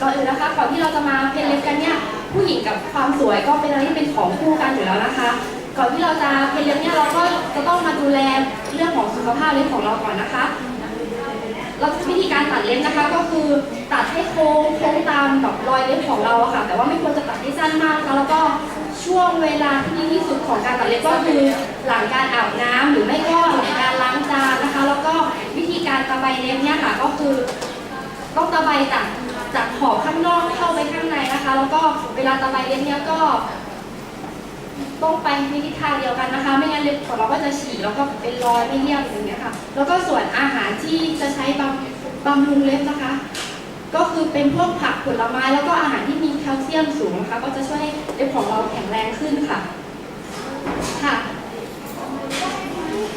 ก่อนอื่นนะคะก่อนที่เราจะมาเพ้นเล็บกันเนี่ยผู้หญิงกับความสวยก็เป็นอะไรที่เป็นของคู่กันอยู่แล้วนะคะ ก่อนที่เราจะเพ้นเล็บเนี่ยเราก็จะต้องมาดูแลเรื่องของสุขภาพเล็บของเราก่อนนะคะ เราวิธีการตัดเล็บนะคะ ก็คือตัดให้โค้งโค้งตามแบบรอยเล็บของเราอะค่ะ แต่ว่าไม่ควรจะตัดให้สั้นมากนะคะแล้วก็ช่วงเวลาที่ดีที่สุดของการตัดเล็บก็คือหลังการอาบน้ำหรือไม่ก็หลังการล้างจานนะคะ แล้วก็วิธีการตะไบเล็บเนี่ยค่ะก็คือต้องตะไบจาก จากขอบข้างนอกเข้าไปข้างในนะคะ แล้วก็เวลาตะไบเล็บเนี่ยก็ ต้องไปในทิศทางเดียวกันนะคะ ไม่งั้นเล็บของเราก็จะฉีกแล้วก็เป็นรอยไม่เรียบอย่างเงี้ยค่ะ แล้วก็ส่วนอาหารที่จะใช้บำบำรุงเล็บนะคะ ก็คือเป็นพวกผักผลไม้แล้วก็อาหารที่มีแคลเซียมสูงนะคะ ก็จะช่วยให้เล็บของเราแข็งแรงขึ้นค่ะ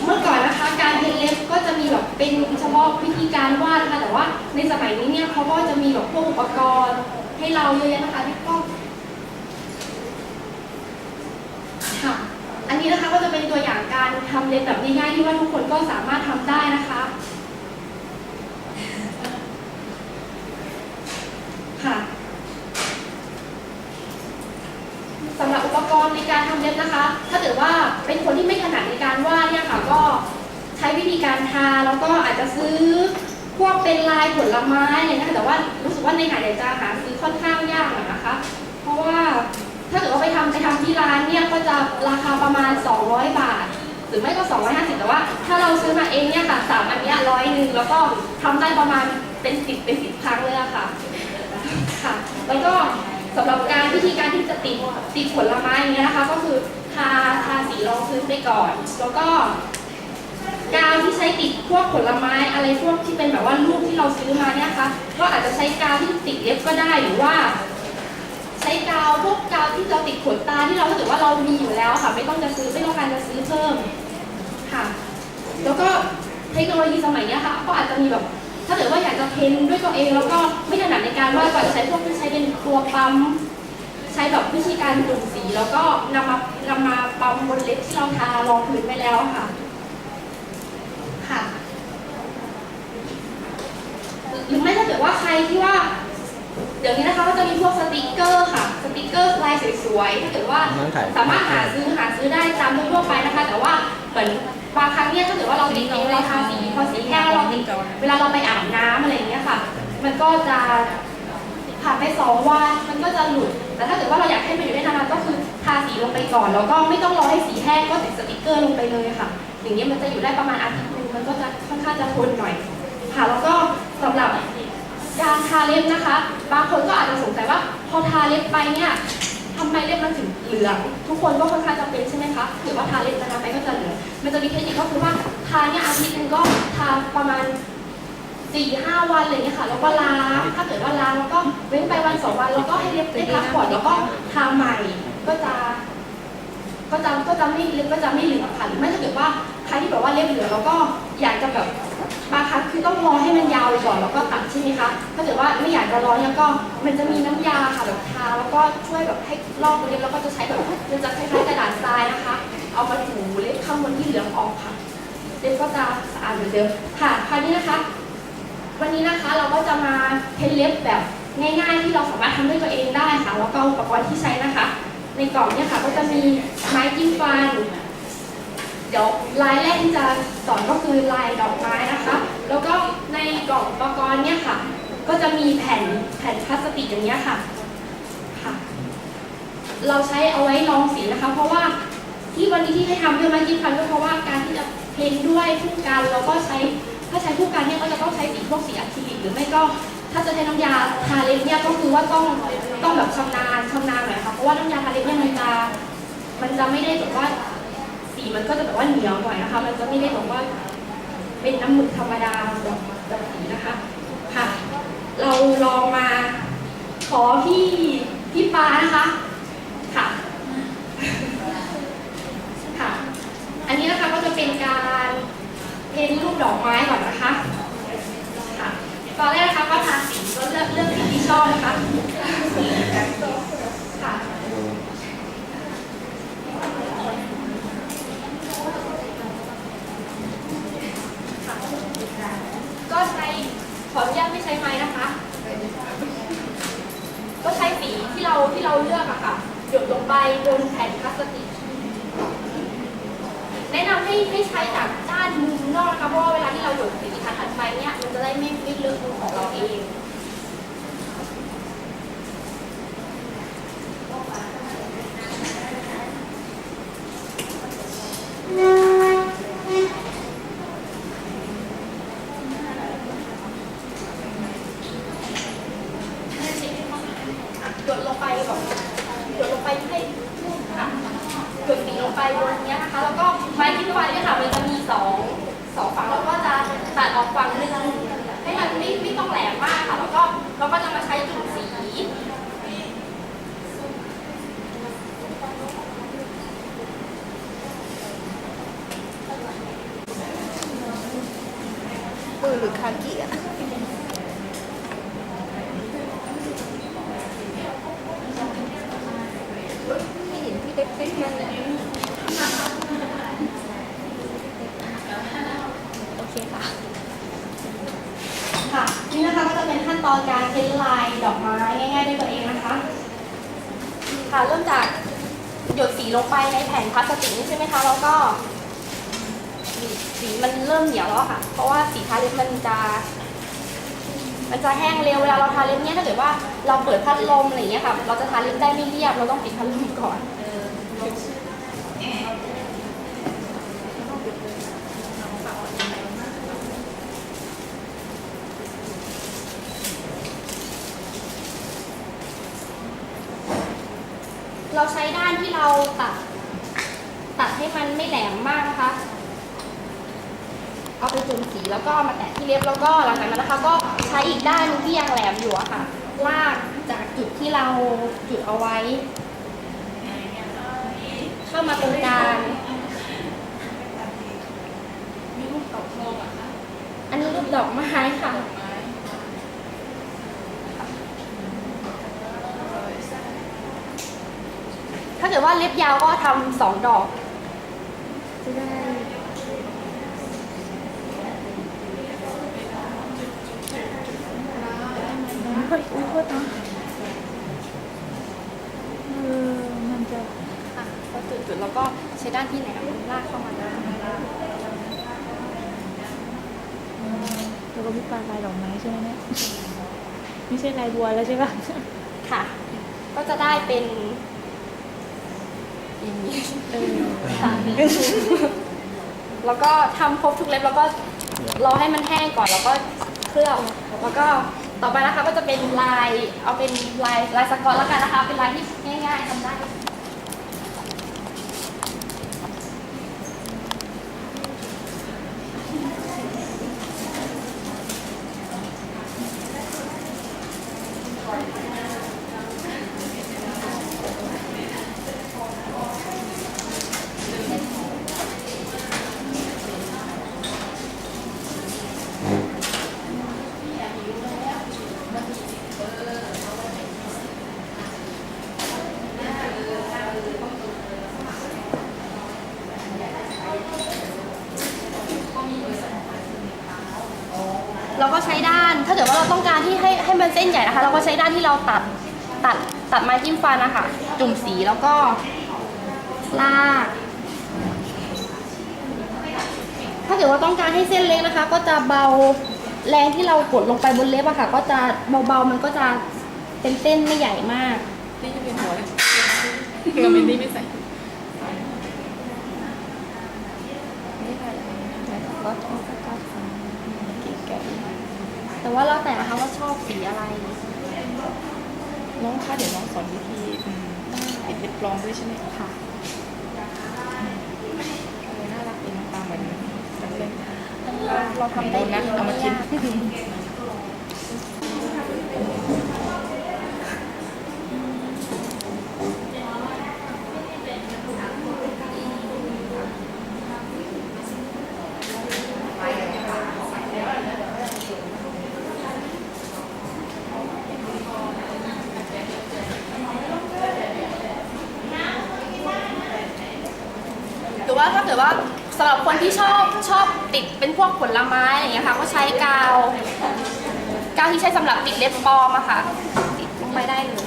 เมื่อก่อนนะคะการเพ้นเล็บก็จะมีแบบเป็นเฉพาะวิธีการวาดนะคะแต่ว่าในสมัยนี้เนี่ยเขาก็จะมีแบบพวกอุปกรณ์ ให้เราเยอะแยะนะคะที่ก็ค่ะอันนี้นะคะก็จะเป็นตัวอย่างการทำเล็บแบบง่ายๆที่ว่าทุกคนก็สามารถทำได้นะคะค่ะสำห รในการทำเล็บนะคะ ถ้าเกิดว่าเป็นคนที่ไม่ถนัดในการวาดเนี่ยค่ะก็ใช้วิธีการทาแล้วก็อาจจะซื้อพวกเป็นลายผลไม้อะไรนะคะแต่ว่ารู้สึกว่าในหาดี๋ยวจะหาซื้อค่อนข้างยากหน่อยนะคะ เพราะว่าถ้าเกิดว่าไปทำไปทำที่ร้านเนี่ยก็จะราคาประมาณ 200 บาท หรือไม่ก็ 250 แต่ว่า ถ้าเราซื้อมาเองเนี่ยค่ะสามอันเนี้ร้อยหนึ่งแล้วก็ทำได้ประมาณเป็นสิบเป็นสิบครั้งเลยอะค่ะค่ะ แล้วก็ สำหรับการวิธีการที่จะติดติดผลไม้อย่างเงี้ยนะคะก็คือทาทาสีรองพื้นไปก่อน แล้วก็กาวที่ใช้ติดพวกผลไม้อะไรพวกที่เป็นแบบว่าลูกที่เราซื้อมาเนี่ยนะคะก็อาจจะใช้กาวที่ติดเล็บก็ได้หรือว่า ใช้กาวพวกกาวที่เราติดขนตาที่เราถ้าเกิดว่าเรามีอยู่แล้วค่ะ ไม่ต้องจะซื้อไม่ต้องการจะซื้อเพิ่มค่ะ แล้วก็เทคโนโลยีสมัยนี้ค่ะ ก็อาจจะมีแบบ ถ้าเกิดว่าอยากจะเพ้นด้วยตัวเองแล้วก็ไม่ถนัดในการวาดก็อาจจะใช้พวกที่ใช้เป็นตัวปั๊มใช้แบบวิธีการจุ่มสีแล้วก็นำมานำมาปั๊มบนเล็บที่เราทารองพื้นไปแล้วค่ะค่ะ หรือไม่ถ้าเกิดว่าใครที่ว่า เดี๋ยวนี้นะคะก็จะมีพวกสติกเกอร์ค่ะ สติกเกอร์ลายสวยๆถ้าเกิดว่าน้องถ่ายสามารถหาซื้อหาซื้อได้ตามทั่วๆไปนะคะ แต่ว่าเหมือน บางครั้งเนี่ยถ้าเกิดว่าเราติดเองเราทาสีพอสีแห้งเราติดเวลาเราไปอาบน้ำอะไรอย่างเงี้ยค่ะ มันก็จะผ่านไปสองวันมันก็จะหลุดแต่ถ้าเกิดว่าเราอยากให้มันอยู่ได้นานๆก็คือทาสีลงไปก่อนแล้วก็ไม่ต้องรอให้สีแห้งก็ติดสติกเกอร์ลงไปเลยค่ะ อย่างนี้ยมันจะอยู่ได้ประมาณอาทิตย์นึงมันก็จะค่อนข้างจะทนหน่อยค่ะแล้วก็สำหรับการทาเล็บนะคะ บางคนก็อาจจะสงสัยว่าพอทาเล็บไปเนี่ยทำไมเล็บมันถึงเหลือง ทุกคนก็ค่อนข้างจะเป็นใช่ไหมคะหรือว่าทาเล็บนานๆไปก็จะเหลือง มันจะมีเทคนิคก็คือว่าทาเนี่ยอาทิตย์หนึงก็ทาประมาณสี่ห้าวันอะไรอย่างเงี้ยค่ะ แล้วก็ล้างถ้าเกิดว่าล้างแล้วก็เว้นไปวันสองวันแล้วก็ให้เล็บได้พักผ่อนแล้วก็ทาใหม่ก็จะ ก็จะก็จะไม่เล็บก็จะไม่เหลืองค่ะหรือไม่ถ้าเกิดว่าใครที่แบบว่าเล็บเหลืองแล้วก็อยากจะแบบบางครั้งคือต้องรอให้มันยาวไปก่อนแล้วก็ตัดใช่ไหมคะถ้าเกิดว่าไม่อยากจะรอเนี่ยก็มันจะมีน้ำยาค่ะแบบทาแล้วก็ช่วยแบบให้ลอกเล็บแล้วก็จะใช้แบบมันจะคล้ายๆกระดาษทรายนะคะ เอามาถูเล็บข้างบนที่เหลืองออกค่ะเล็บก็จะสะอาดเหมือนเดิมค่ะคราวนี้นะคะ วันนี้นะคะเราก็จะมาเพ้นเล็บแบบง่ายๆ ที่เราสามารถทำด้วยตัวเองได้ค่ะแล้วก็อุปกรณ์ที่ใช้นะคะ ในกล่องเนี่ยค่ะก็จะมีไม้จิ้มฟันเดี๋ยวลายแรกที่จะสอนก็คือลายดอกไม้นะคะ แล้วก็ในกล่องอุปกรณ์เนี่ยค่ะ ก็จะมีแผ่นแผ่นพลาสติกอย่างเงี้ยค่ะค่ะ เราใช้เอาไว้รองสีนะคะ เพราะว่า ที่วันนี้ที่ให้ทำด้วยไม้จิ้มฟันก็เพราะว่าการที่จะเพ้นด้วยผู้กันแล้วก็ใช้ถ้าใช้ผู้กันเนี่ยก็จะต้องใช้สีพวกสีอะคริลิกหรือไม่ก็ถ้าจะใช้น้ำยาทาเล็บเนี่ยก็คือว่าต้องต้องแบบชำนาญชำนาญหน่อยค่ะเพราะว่าน้ำยาทาเล็บเนี่ยมันจะมันจะไม่ได้แบบว่าสีมันก็จะแบบว่าเหนียวหน่อยนะคะ มันจะไม่ได้แบบว่าเป็นน้ำหมึกธรรมดาแบบแบบสีนะคะค่ะ เราลองมาขอพี่พี่ปานะคะ ค่ะ อันนี้นะคะก็จะ เป็นการเพ้นรูปดอกไม้ก่อนนะคะค่ะตอนแรกนะคะก็ทาสีก็เลือกเลือกสีที่ชอบนะคะค่ะ ก็ใช้ขออนุญาตไม่ใช้ไม้นะคะ เราที่เราเลือกอะค่ะหยดลงไปบนแผ่นพลาสติก แนะนำให้ให้ใช้จากด้านมุมนอกนะคะเพราะว่าเวลาที่เราหยดสีถัดๆไปเนี่ยมันจะได้ไม่ไม่เลอะมือของเราเอง หยดลงไปแบบหยดลงไปให้ค่ะหยดสีลงไปบนเนี้ยนะคะ แล้วก็ไม้จิ้มฟันเนี่ยค่ะมันจะมีสองสองฝั่งเราก็จะตัดออกฝั่งหนึงให้มันไม่ไม่ต้องแหลมมากค่ะ แล้วก็เราก็จะมาใช้จุดสี ปืนหรือคากิอะไม่เห็นพี่เล็กเป็นมันเลยโอเคค่ะ ค่ะนี่นะคะก็จะเป็นขั้นตอนการเพ้นลายดอกไม้ง่ายๆด้วยตัวเองนะคะ ค่ะเริ่มจากหยดสีลงไปในแผ่นพลาสติกนี่ใช่ไหมคะ แล้วก็ สีมันเริ่มเหนียวแล้วค่ะ เพราะว่าสีทาเล็บมันจะ มันจะแห้งเร็วเวลาเราทาเล็บเนี่ยถ้าเกิดว่าเราเปิดพัดลมอะไรอย่างเงี้ยค่ะ เราจะทาเล็บได้ไม่เรียบ เราต้องปิดพัดลมก่อนเราใช้ด้านที่เราตัด ตัดให้มันไม่แหลมมากนะคะ เอาไปจุ่มสีแล้วก็มาแตะที่เล็บแล้วก็หลังจากนั้นนะคะก็ใช้อีกด้านหนึงที่ยังแหลมอยู่อะค่ะลากจากจุดที่เราจุดเอาไว้ เข้ามาตรงกลางอันนี้รูปดอกไม้ค่ะถ้าเกิดว่าเล็บยาวก็ทำสองดอกจะได้ เฮ้ยอุ้ยโทษนะเออมันจะ ค่ะพอจุดๆแล้วก็ใช้ด้านที่แหลมลากเข้ามาได้แล้วก็มีปลาลายดอกไม้ใช่ไหมเนี่ยไม่ใช่ลายบัวแล้วใช่ปะค่ะ ก็จะได้เป็นอย่างนี้เออค่ะแล้วก็ทำครบทุกเล็บแล้วก็รอให้มันแห้งก่อนแล้วก็เคลือบแล้วก็ต่อไปนะคะก็จะเป็นลายเอาเป็นลายลายสกอตแล้วกันนะคะ เป็นลายที่ง่ายๆทำได้ เราก็ใช้ด้าน ถ้าเกิดว่าเราต้องการที่ให้ให้มันเส้นใหญ่นะคะ เราก็ใช้ด้านที่เราตัดตัดตัดไม้จิ้มฟันนะคะจุ่มสีแล้วก็ลาก ถ้าเกิดว่าต้องการให้เส้นเล็กนะคะ ก็จะเบาแรงที่เรากดลงไปบนเล็บอะค่ะ ก็จะเบาๆมันก็จะเป็นเส้นไม่ใหญ่มากนี่จะเป็นหัวเลยเราไม่ได้ไม่ใส่แต่ว่าแล้วแต่นะคะว่าชอบสีอะไร น้องคะเดี๋ยวน้องสอนวิธีอืมติดเล็บปลอมด้วยใช่ไหมคะค่ะ เออน่ารักดีน้องตาเหมือนกันเลยเราทำได้เอานะเอามากินหรือว่าถ้าเกิด ว่าสำหรับคนที่ชอบชอบติดเป็นพวกผลไม้อะไรอย่างเงี้ยค่ะ ก็ใช้กาว กาวที่ใช้สำหรับติดเล็บปลอมอะค่ะ ติดลงไปได้เลย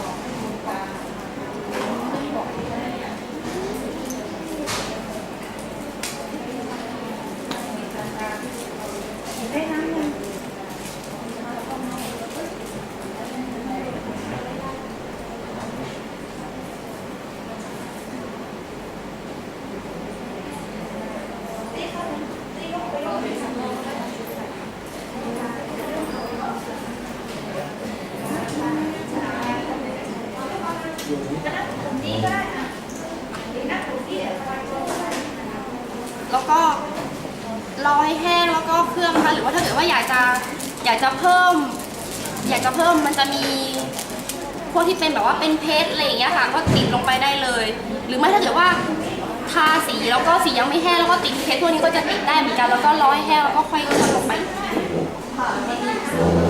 แล้วก็รอให้แห้งแล้วก็เครื่องนะคะหรือว่าถ้าเกิดว่าอยากจะอยากจะเพิ่ม อยากจะเพิ่มมันจะมีพวกที่เป็นแบบว่าเป็นเพชรอะไรอย่างเงี้ยค่ะก็ติดลงไปได้เลย หรือไม่ถ้าเกิดว่าทาสีแล้วก็สียังไม่แห้งแล้วก็ติดเพชรพวกนี้ก็จะติดได้เหมือนกันแล้วก็ร้อให้แห้งแล้วก็ค่อยทำลงไปเนี่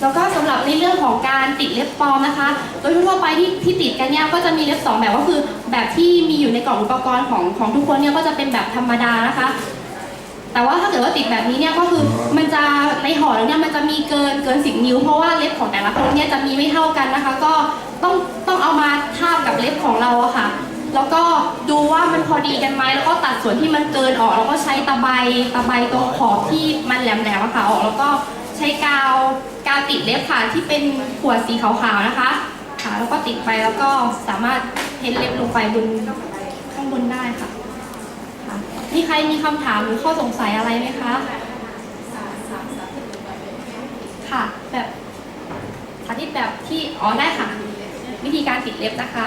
แล้วก็สำหรับในเรื่องของการติดเล็บปลอมนะคะ โดยทั่วไปที่ที่ติดกันเนี่ยก็จะมีเล็บสองแบบก็คือ แบบที่มีอยู่ในกล่องอุปกรณ์ของของทุกคนเนี่ยก็จะเป็นแบบธรรมดานะคะ แต่ว่าถ้าเกิดว่าติดแบบนี้เนี่ยก็คือมันจะในห่อแล้วเนี่ยมันจะมีเกินเกินสิบนิ้วเพราะว่าเล็บของแต่ละคนเนี่ยจะมีไม่เท่ากันนะคะ ก็ ของเราอะค่ะ แล้วก็ดูว่ามันพอดีกันไหมแล้วก็ตัดส่วนที่มันเกินออก แล้วก็ใช้ตะไบตะไบตรงขอบที่มันแหลมๆอะค่ะออกแล้วก็ใช้กาวกาวติดเล็บค่ะที่เป็นขวดสีขาวๆนะคะค่ะแล้วก็ติดไปแล้วก็สามารถเพ้นเล็บลงไปบนข้างบนได้ค่ะค่ะมีใครมีคำถามหรือข้อสงสัยอะไรไหมคะค่ะแบบสาธิตแบบที่อ๋อได้ค่ะ วิธีการติดเล็บนะคะ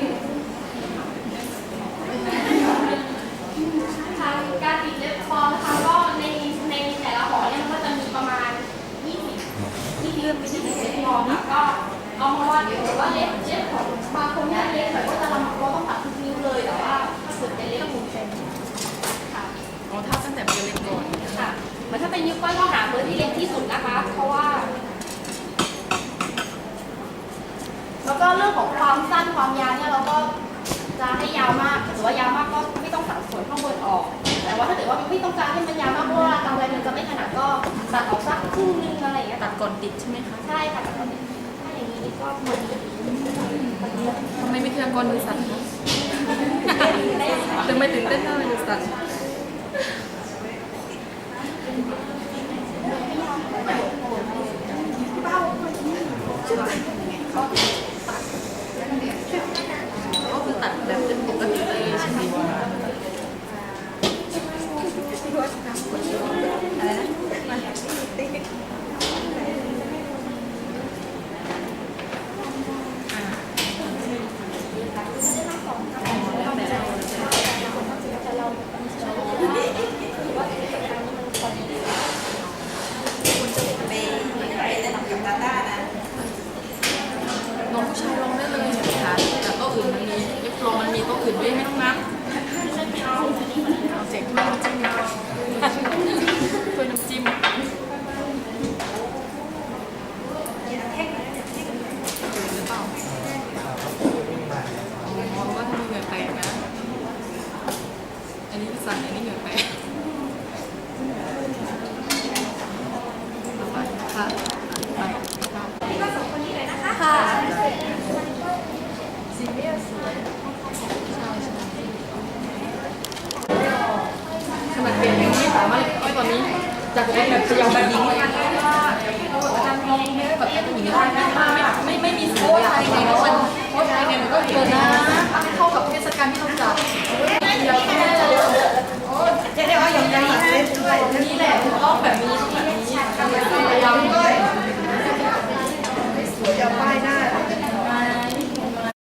รึ่งนึงอะไรอย่างเงี้ยตัตัดดก่อนติดใช่ไหมคะใช่ค่ะตัดก่อนถ้าอย่างนี้ก็เหมือนทำไมไม่เทือกก่อนมือสั่นคะทำไมตื่นเต้นทำไมมือสั่นก็คือตัดแบบเป็นปกติเลยใช่ไหมอะไรนะ น้องผู้ชายลงได้เลยค่ะแต่โต๊ะอื่นมันมีเล็บรองมันมีโนะอื่นด้วยไม่ต้องนับเอากจริง อนนี้จากปกติแบบจะยาวแบบนี้ไม่ไม่มีโค้ดไทยไงก็มันโค้ดไทยไงมันก็เห็นนะเข้ากับเทศกาลที่ต้องจัดจะได้ว่าอย่างไรด้วยนี่แหละต้องแบบนี้แบบนี้